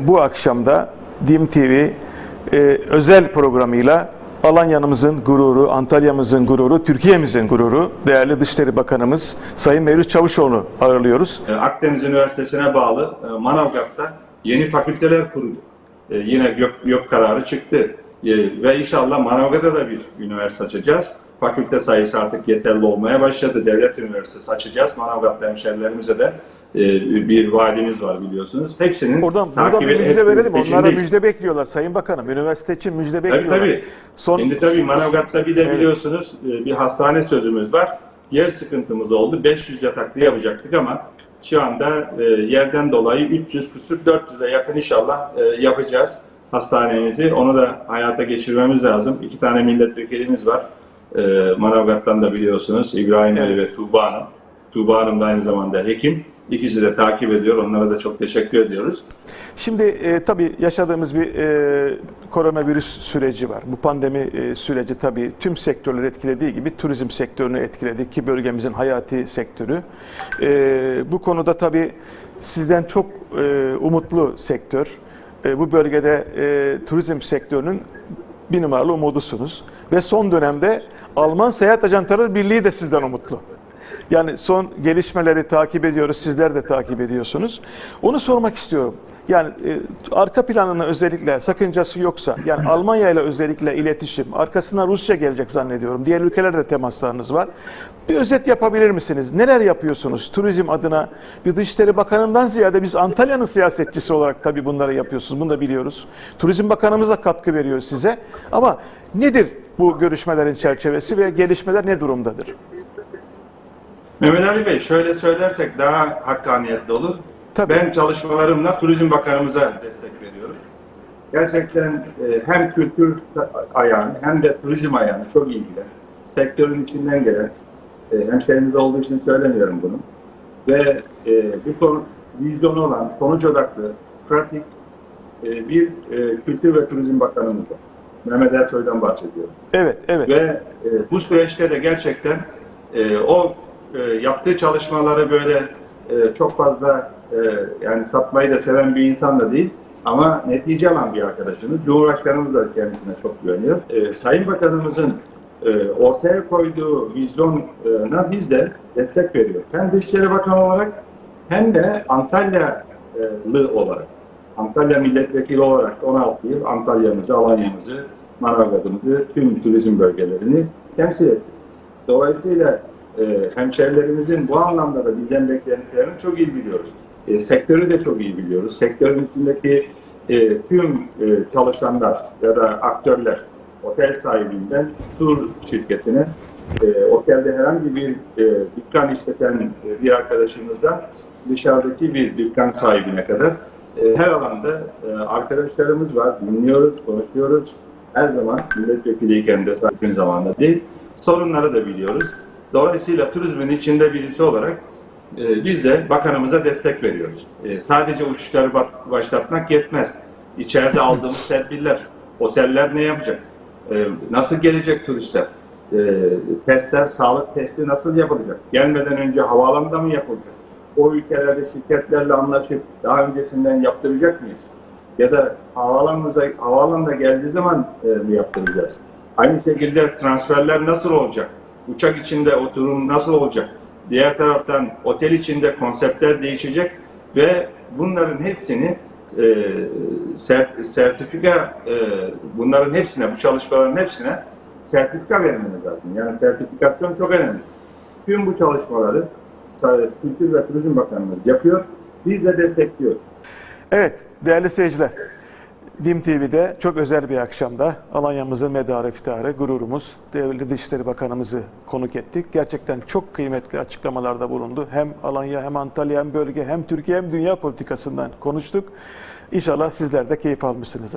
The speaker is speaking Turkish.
bu akşamda DİM TV e, özel programıyla Alanya'mızın gururu, Antalya'mızın gururu, Türkiye'mizin gururu değerli Dışişleri Bakanımız Sayın Mevlüt Çavuşoğlu ağırlıyoruz. E, Akdeniz Üniversitesi'ne bağlı e, Manavgat'ta yeni fakülteler kuruldu. E, Yine YÖK, YÖK kararı çıktı. Ve inşallah Manavgat'ta da bir üniversite açacağız. Fakülte sayısı artık yeterli olmaya başladı. Devlet üniversitesi açacağız. Manavgat'ta hemşerilerimize de bir vaadimiz var biliyorsunuz. Hepsinin Oradan, buradan bir müjde verelim. Onlara müjde bekliyorlar Sayın Bakanım. Üniversite için müjde Tabii bekliyorlar. tabii. Son, Şimdi tabii Manavgat'ta bir de Evet. biliyorsunuz e, bir hastane sözümüz var. Yer sıkıntımız oldu. 500 yataklı yapacaktık ama şu anda e, yerden dolayı 300 küsür 400'e yakın inşallah e, yapacağız hastanemizi. Onu da hayata geçirmemiz lazım. İki tane milletvekilimiz var. E, Manavgat'tan da biliyorsunuz İbrahim Evet. ve Tuğba Hanım. Tuğba Hanım da aynı zamanda hekim. İkisi de takip ediyor. Onlara da çok teşekkür ediyoruz. Şimdi e, tabii yaşadığımız bir e, koronavirüs süreci var. Bu pandemi e, süreci tabii tüm sektörleri etkilediği gibi turizm sektörünü etkiledi ki bölgemizin hayati sektörü. E, bu konuda tabii sizden çok e, umutlu sektör. E, bu bölgede e, turizm sektörünün bir numaralı umudusunuz. Ve son dönemde Alman Seyahat Ajantaları Birliği de sizden umutlu. Yani son gelişmeleri takip ediyoruz, sizler de takip ediyorsunuz. Onu sormak istiyorum. Yani e, arka planına özellikle sakıncası yoksa, yani Almanya ile özellikle iletişim, arkasına Rusya gelecek zannediyorum. Diğer ülkelerle temaslarınız var. Bir özet yapabilir misiniz? Neler yapıyorsunuz turizm adına? Bir Dışişleri Bakanı'ndan ziyade biz Antalya'nın siyasetçisi olarak tabii bunları yapıyorsunuz. Bunu da biliyoruz. Turizm Bakanımız da katkı veriyor size. Ama nedir bu görüşmelerin çerçevesi ve gelişmeler ne durumdadır? Mehmet Ali Bey şöyle söylersek daha hakkaniyetli olur. Tabii. Ben çalışmalarımla Turizm Bakanımıza destek veriyorum. Gerçekten e, hem kültür ayağını hem de turizm ayağını çok iyi bilen, sektörün içinden gelen, e, hemşehrimiz olduğu için söylemiyorum bunu. Ve e, bu konu vizyonu olan, sonuç odaklı, pratik e, bir e, Kültür ve Turizm Bakanımız var. Mehmet Ersoy'dan bahsediyorum. Evet, evet. Ve e, bu süreçte de gerçekten e, o e, yaptığı çalışmaları böyle e, çok fazla e, yani satmayı da seven bir insan da değil ama netice alan bir arkadaşımız. Cumhurbaşkanımız da kendisine çok güveniyor. E, Sayın Bakanımızın e, ortaya koyduğu vizyona biz de destek veriyoruz. Hem Dışişleri Bakanı olarak hem de Antalyalı olarak. Antalya milletvekili olarak 16 yıl Antalya'mızı, Alanya'mızı, Manavgat'ımızı, tüm turizm bölgelerini temsil ettik. Dolayısıyla e, hemşerilerimizin bu anlamda da bizden beklentilerini çok iyi biliyoruz. E, sektörü de çok iyi biliyoruz. Sektörün içindeki e, tüm e, çalışanlar ya da aktörler, otel sahibinden tur şirketine, e, otelde herhangi bir e, dükkan işleten bir arkadaşımızdan dışarıdaki bir dükkan sahibine kadar e, her alanda e, arkadaşlarımız var. Dinliyoruz, konuşuyoruz. Her zaman milletvekiliyken de sakin zamanda değil. Sorunları da biliyoruz. Dolayısıyla turizmin içinde birisi olarak e, biz de bakanımıza destek veriyoruz. E, sadece uçuşları başlatmak yetmez. İçeride aldığımız tedbirler, oteller ne yapacak? E, nasıl gelecek turistler? E, testler, sağlık testi nasıl yapılacak? Gelmeden önce havaalanında mı yapılacak? O ülkelerde şirketlerle anlaşıp daha öncesinden yaptıracak mıyız? Ya da havaalanımıza, havaalanına geldiği zaman e, mi yaptıracağız? Aynı şekilde transferler nasıl olacak? Uçak içinde oturum nasıl olacak? Diğer taraftan otel içinde konseptler değişecek ve bunların hepsini e, ser- sertifika e, bunların hepsine, bu çalışmaların hepsine sertifika vermemiz lazım. Yani sertifikasyon çok önemli. Tüm bu çalışmaları Kültür ve Turizm Bakanlığı yapıyor. Biz de destekliyoruz. Evet, değerli seyirciler. DİM TV'de çok özel bir akşamda Alanya'mızın medarı iftiharı, gururumuz, Devlet Dışişleri Bakanımızı konuk ettik. Gerçekten çok kıymetli açıklamalarda bulundu. Hem Alanya hem Antalya hem bölge hem Türkiye hem dünya politikasından konuştuk. İnşallah sizler de keyif almışsınızdır.